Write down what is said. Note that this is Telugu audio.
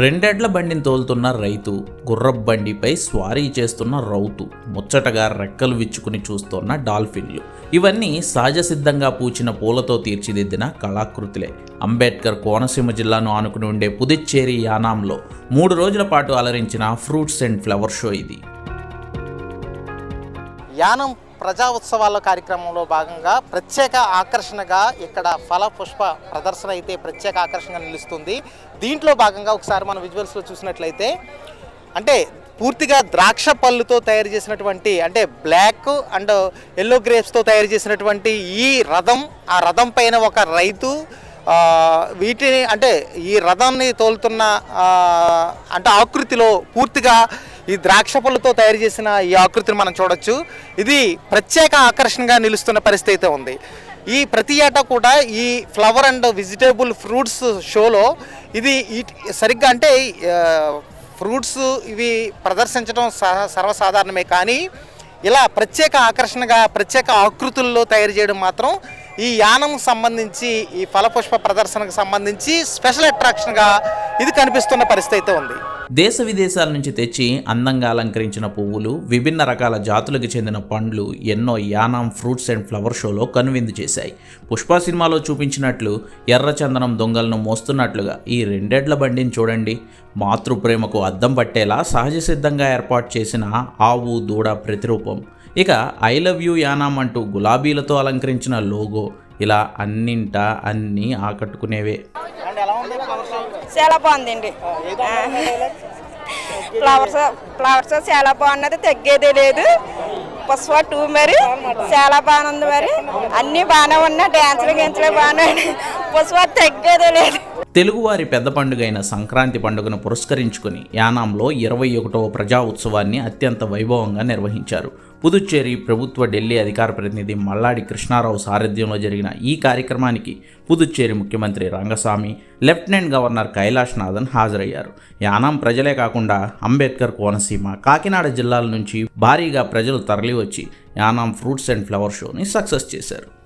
రెండెడ్ల బండిని తోలుతున్న రైతు గుర్రపు బండిపై స్వారీ చేస్తున్న రౌతు ముచ్చటగా రెక్కలు విచ్చుకుని చూస్తున్న డాల్ఫిన్లు. ఇవన్నీ సహజ సిద్ధంగా పూచిన పూలతో తీర్చిదిద్దిన కళాకృతులే. అంబేద్కర్ కోనసీమ జిల్లాను ఆనుకుని ఉండే పుదుచ్చేరి యానాంలో మూడు రోజుల పాటు అలరించిన ఫ్రూట్స్ అండ్ ఫ్లవర్ షో ఇది. యానం ప్రజా ఉత్సవాల కార్యక్రమంలో భాగంగా ప్రత్యేక ఆకర్షణగా ఇక్కడ ఫల పుష్ప ప్రదర్శన అయితే ప్రత్యేక ఆకర్షణగా నిలుస్తుంది. దీంట్లో భాగంగా ఒకసారి మనం విజువల్స్లో చూసినట్లయితే అంటే పూర్తిగా ద్రాక్ష పళ్ళుతో తయారు చేసినటువంటి అంటే బ్లాక్ అండ్ ఎల్లో గ్రేప్స్తో తయారు చేసినటువంటి ఈ రథం ఆ రథం పైన ఒక రైతు వీటిని అంటే ఈ రథాన్ని తోలుతున్న అంటే ఆకృతిలో పూర్తిగా ఈ ద్రాక్ష పళ్ళతో తయారు చేసిన ఈ ఆకృతిని మనం చూడొచ్చు. ఇది ప్రత్యేక ఆకర్షణగా నిలుస్తున్న పరిస్థితి అయితే ఉంది. ఈ ప్రతి ఏటా కూడా ఈ ఫ్లవర్ అండ్ వెజిటేబుల్ ఫ్రూట్స్ షోలో ఇది సరిగ్గా అంటే ఫ్రూట్స్ ఇవి ప్రదర్శించడం సర్వసాధారణమే కానీ ఇలా ప్రత్యేక ఆకర్షణగా ప్రత్యేక ఆకృతుల్లో తయారు చేయడం మాత్రం ఈ యానం సంబంధించి ఈ ఫలపుష్ప ప్రదర్శనకు సంబంధించి స్పెషల్ అట్రాక్షన్గా ఇది కనిపిస్తున్న పరిస్థితి అయితే ఉంది. దేశ విదేశాల నుంచి తెచ్చి అందంగా అలంకరించిన పువ్వులు విభిన్న రకాల జాతులకు చెందిన పండ్లు ఎన్నో యానాం ఫ్రూట్స్ అండ్ ఫ్లవర్ షోలో కనువిందు చేశాయి. పుష్ప సినిమాలో చూపించినట్లు ఎర్రచందనం దొంగలను మోస్తున్నట్లుగా ఈ రెండెడ్ల బండిని చూడండి. మాతృప్రేమకు అద్దం పట్టేలా సహజ సిద్ధంగా ఏర్పాటు చేసిన ఆవు దూడ ప్రతిరూపం. ఇక ఐ లవ్ యూ యానాం అంటూ గులాబీలతో అలంకరించిన లోగో ఇలా అన్నింటా అన్నీ ఆకట్టుకునేవే. చాలా బాగుందండి. ఫ్లవర్స్ ఫ్లవర్స్ చాలా బాగున్నది తగ్గేదే లేదు. పుష్ప టూ మరి. చాలా బాగుంది మరి. అన్నీ బాగానే ఉన్నాయి డ్యాన్సులు గించలు బాగానే ఉన్నాయి. పుష్ప తగ్గేదే లేదు. తెలుగువారి పెద్ద పండుగైన సంక్రాంతి పండుగను పురస్కరించుకుని యానాంలో ఇరవై ఒకటవ ప్రజా ఉత్సవాన్ని అత్యంత వైభవంగా నిర్వహించారు. పుదుచ్చేరి ప్రభుత్వ ఢిల్లీ అధికార ప్రతినిధి మల్లాడి కృష్ణారావు సారథ్యంలో జరిగిన ఈ కార్యక్రమానికి పుదుచ్చేరి ముఖ్యమంత్రి రంగస్వామి లెఫ్టినెంట్ గవర్నర్ కైలాష్ నాథన్ హాజరయ్యారు. యానాం ప్రజలే కాకుండా అంబేద్కర్ కోనసీమ కాకినాడ జిల్లాల నుంచి భారీగా ప్రజలు తరలివచ్చి యానాం ఫ్రూట్స్ అండ్ ఫ్లవర్ షోని సక్సెస్ చేశారు.